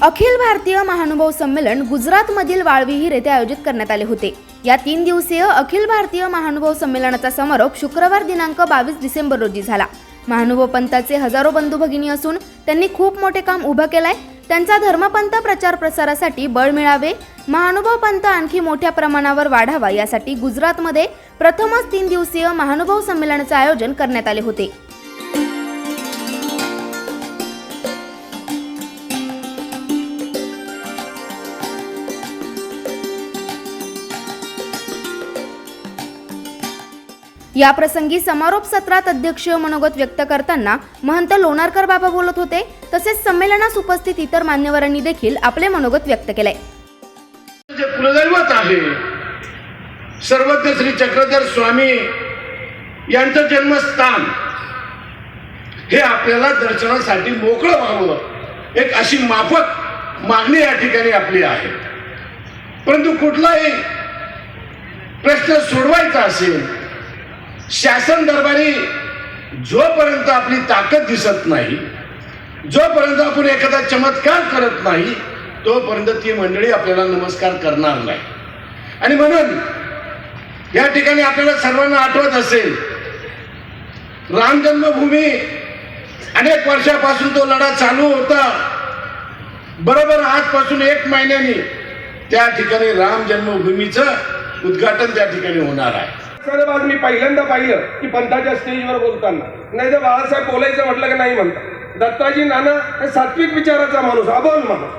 अखिल भारतीय महानुभाव संमेलन गुजरातमधील वाळविहीर येथे आयोजित करण्यात आले होते. या तीन दिवसीय अखिल भारतीय महानुभाव संमेलनाचा समारोप शुक्रवार दिनांक बावीस डिसेंबर रोजी झाला. महानुभाव पंथाचे हजारो बंधू भगिनी असून त्यांनी खूप मोठे काम उभं केलंय. त्यांचा धर्मपंथ प्रचार प्रसारासाठी बळ मिळावे महानुभाव पंथ आणखी मोठ्या प्रमाणावर वाढावा यासाठी गुजरातमध्ये प्रथमच तीन दिवसीय महानुभाव संमेलनाचे आयोजन करण्यात आले होते. याप्रसंगी समारोप सत्रात अध्यक्षीय मनोगत व्यक्त करताना महंत लोणारकर बाबा बोलत होते. तसेच संमेलनास उपस्थित इतर मान्यवरांनी देखील आपले मनोगत व्यक्त केले. कुलदैवत आहे सर्वज्ञ श्री चक्रधर स्वामी यांचं जन्मस्थान हे आपल्याला दर्शनासाठी मोकळं व्हावं. एक अशी माफक मागणी या ठिकाणी आपली आहे. परंतु कुठलाही प्रश्न सोडवायचा असेल शासन दरबारी जोपर्यंत आपली ताकद दिसत नाही जोपर्यंत आपण एखादा चमत्कार करत नाही तोपर्यंत ती मंडळी आपल्याला नमस्कार करणार नाही. आणि म्हणून या ठिकाणी आपल्याला सर्वांना आठवत असेल राम जन्मभूमी अनेक वर्षापासून तो लढा चालू होता. बरोबर आजपासून एक महिन्यानी त्या ठिकाणी राम जन्मभूमीचं उद्घाटन त्या ठिकाणी होणार आहे. साहेब आज मी पहिल्यांदा पाहिलं की पंथाच्या स्टेजवर बोलताना. नाही तर बाळासाहेब बोलायचं म्हटलं की नाही म्हणतात दत्ताजी नाना हे सात्विक विचाराचा माणूस अबोल माणूस.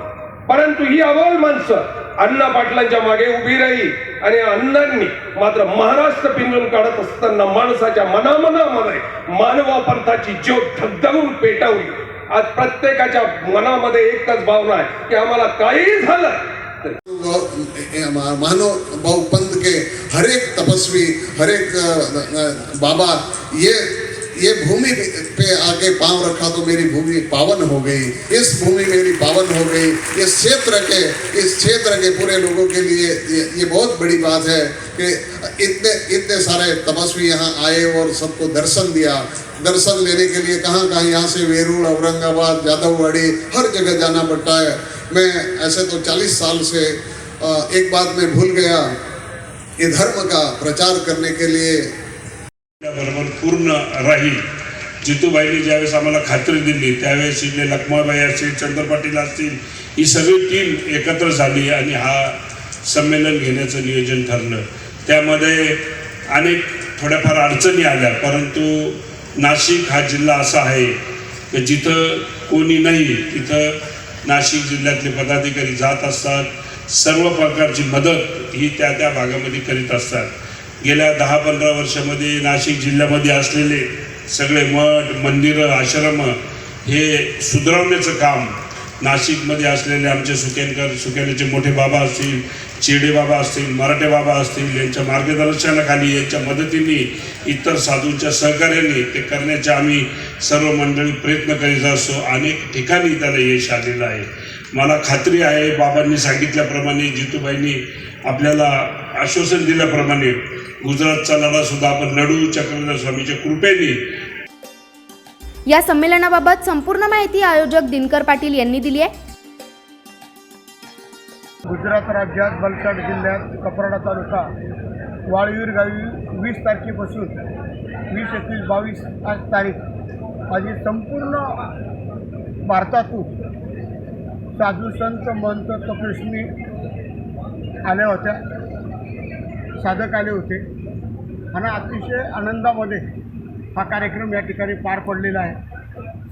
परंतु ही अबोल माणसं अण्णा पाटलांच्या मागे उभी राहिली आणि अण्णांनी मात्र महाराष्ट्र पिंजून काढत असताना माणसाच्या मनामनामध्ये मानवा पंथाची ज्योत धगधगून पेटवली. आज प्रत्येकाच्या मनामध्ये एकच भावना आहे की आम्हाला काही झालं मानव भाव पंथ के हर एक तपस्वी हर एक बाबा ये ये भूमि पे आके पाँव रखा तो मेरी भूमि पावन हो गई। इस भूमि मेरी पावन हो गई। इस क्षेत्र के इस क्षेत्र के पूरे लोगों के लिए ये, ये बहुत बड़ी बात है कि इतने इतने सारे तपस्वी यहाँ आए और सबको दर्शन दिया। दर्शन लेने के लिए कहाँ कहाँ यहाँ से वेरूल औरंगाबाद जादववाड़ी हर जगह जाना पड़ता है। मैं ऐसे तो चालीस साल से एक बात मैं भूल गया ये धर्म का प्रचार करने के लिए। बरोबर पूर्ण राहील. जितूबाईंनी ज्यावेळेस आम्हाला खात्री दिली त्यावेळेस इथले लक्ष्माबाई असतील चंद्र पाटील असतील ही सगळी टीम एकत्र झाली आणि हा संमेलन घेण्याचं नियोजन ठरलं. त्यामध्ये अनेक थोड्याफार अडचणी आल्या परंतु नाशिक हा जिल्हा असा आहे की जिथं कोणी नाही तिथं नाशिक जिल्ह्यातले पदाधिकारी जात असतात. सर्व प्रकारची मदत ही त्या त्या भागामध्ये करीत असतात. गेल्या दहा पंधरा वर्षामध्ये नाशिक जिल्ह्यामध्ये असलेले सगळे मठ मंदिरं आश्रम हे सुधारवण्याचं काम नाशिकमध्ये असलेले आमचे सुकेनकर सुकेनेचे मोठे बाबा असतील चिडे बाबा असतील मराठे बाबा असतील यांच्या मार्गदर्शनाखाली यांच्या मदतीने इतर साधूंच्या सहकार्याने ते करण्याचे आम्ही सर्व मंडळी प्रयत्न करीत असतो. अनेक ठिकाणी त्याला यश आलेलं आहे. मला खात्री आहे बाबांनी सांगितल्याप्रमाणे जितूबाईंनी आपल्याला आश्वासन दिल्याप्रमाणे गुजरातचा लढा सुद्धा आपण लढू चक्रधर स्वामीच्या कृपेने. या संमेलनाबाबत संपूर्ण माहिती आयोजक दिनकर पाटील यांनी दिली आहे. गुजरात राज्यात बलसाड जिल्ह्यात कपराडा तालुका वाळवीर गावी वीस तारखेपासून वीस एकवीस बावीस आज तारीख माझी संपूर्ण भारतातून साधू संत मंत तपस्वी आल्या होत्या साधक आले होते. आणि अतिशय आनंदामध्ये हा कार्यक्रम या ठिकाणी पार पडलेला आहे.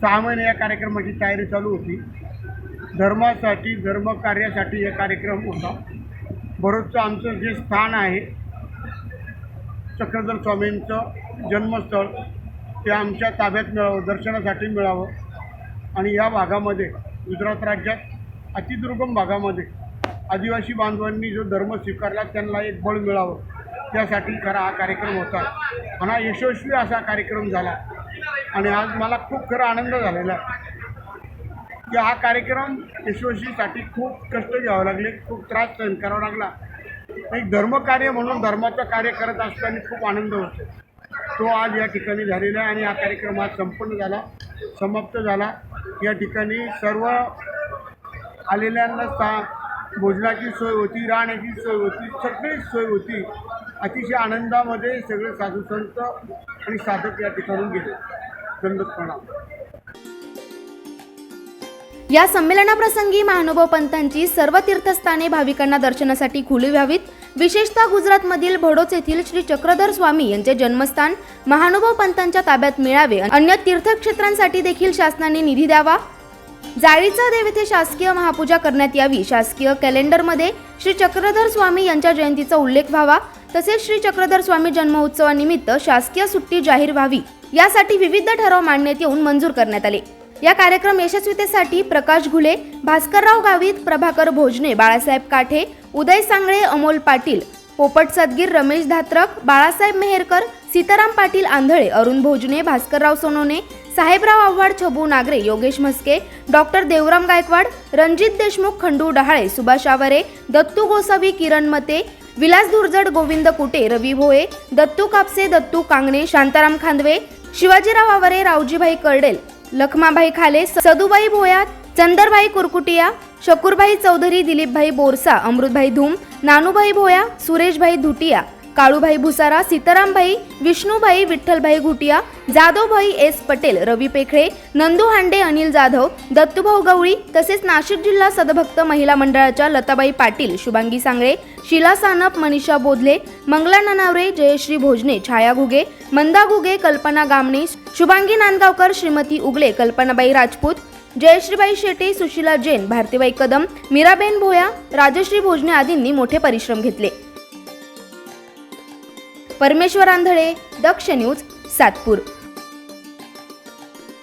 सहा महिने या कार्यक्रमाची तयारी चालू होती. धर्मासाठी धर्मकार्यासाठी हे कार्यक्रम होता. बरोबरचं आमचं जे स्थान आहे चक्रधर स्वामींचं जन्मस्थळ ते आमच्या ताब्यात मिळावं दर्शनासाठी मिळावं. आणि या भागामध्ये गुजरात राज्यात अतिदुर्गम भागामध्ये आदिवासी बांधवांनी जो धर्म स्वीकारला त्यांना एक बळ मिळावं. त्यासाठी खरा हा कार्यक्रम होता. आणि हा यशस्वी असा कार्यक्रम झाला. आणि आज मला खूप खरा आनंद झालेला आहे. की हा कार्यक्रम यशस्वीसाठी खूप कष्ट घ्यावे लागले खूप त्रास सहन करावा लागला. एक धर्मकार्य म्हणून धर्माचं कार्य करत असताना खूप आनंद होतो. तो आज या ठिकाणी झालेला आहे आणि हा कार्यक्रम आज संपन्न झाला समाप्त झाला. या ठिकाणी सर्व आलेल्यांना सा भोजनाची सोय होती राहण्याची सोय होती सगळीच सोय होती. अतिशय आनंदामध्ये सगळे साधू संत आणि साधक या ठिकाणून गेले. दंडत प्रणाम. या संमेलनाप्रसंगी महानुभाव पंथांची सर्व तीर्थस्थाने भाविकांना दर्शनासाठी खुली व्हावीत. विशेषतः गुजरातमधील भडोच येथील श्री चक्रधर स्वामी यांचे जन्मस्थान महानुभाव पंथांच्या ताब्यात मिळावे. अन्य तीर्थक्षेत्रांसाठी देखील शासनाने निधी द्यावा. जाळीचा देव येथे शासकीय महापूजा करण्यात यावी. शासकीय कॅलेंडरमध्ये श्री चक्रधर स्वामी यांच्या जयंतीचा उल्लेख व्हावा. तसेच श्री चक्रधर स्वामी जन्मोत्सवानिमित्त शासकीय सुट्टी जाहीर व्हावी. यासाठी विविध ठराव मांडण्यात येऊन मंजूर करण्यात आले. या कार्यक्रम यशस्वीतेसाठी प्रकाश घुले भास्करराव गावित प्रभाकर भोजने बाळासाहेब काठे उदय सांगळे अमोल पाटील पोपट सदगीर रमेश धात्रक बाळासाहेब मेहेरकर सीताराम पाटील आंधळे अरुण भोजने भास्करराव सोनोने साहेबराव आव्हाड छबू नागरे योगेश म्हस्के डॉक्टर देवराम गायकवाड रणजित देशमुख खंडू डहाळे सुभाष आवारे दत्तू गोसावी किरण मते विलास धुरजड गोविंद कुटे रवी भोये दत्तू कापसे दत्तू कांगणे शांताराम खांदवे शिवाजीराव आवारे रावजीभाई कर्डेल लखमाभाई खाले सदुबाई भोया चंदरभाई कुरकुटिया शकूरभाई चौधरी दिलीपभाई बोरसा अमृतभाई धूम नानूभाई भोया सुरेशभाई धुटिया काळूभाई भुसारा सीतारामभाई विष्णूभाई विठ्ठलभाई घुटिया जाधवभाई एस पटेल रवी पेखळे नंदू हांडे अनिल जाधव दत्तूभाऊ गवळी तसेच नाशिक जिल्हा सदभक्त महिला मंडळाच्या लताबाई पाटील शुभांगी सांगळे शिला सानप मनीषा बोधले मंगला ननावरे जयश्री भोजने छाया घुगे मंदा घुगे कल्पना गामणे शुभांगी नांदगावकर श्रीमती उगले कल्पनाबाई राजपूत जयश्रीबाई शेटे सुशीला जैन भारतीबाई कदम मीराबेन भोया राजश्री भोजने आदींनी मोठे परिश्रम घेतले. परमेश्वर आंधळे दक्ष न्यूज सातपूर.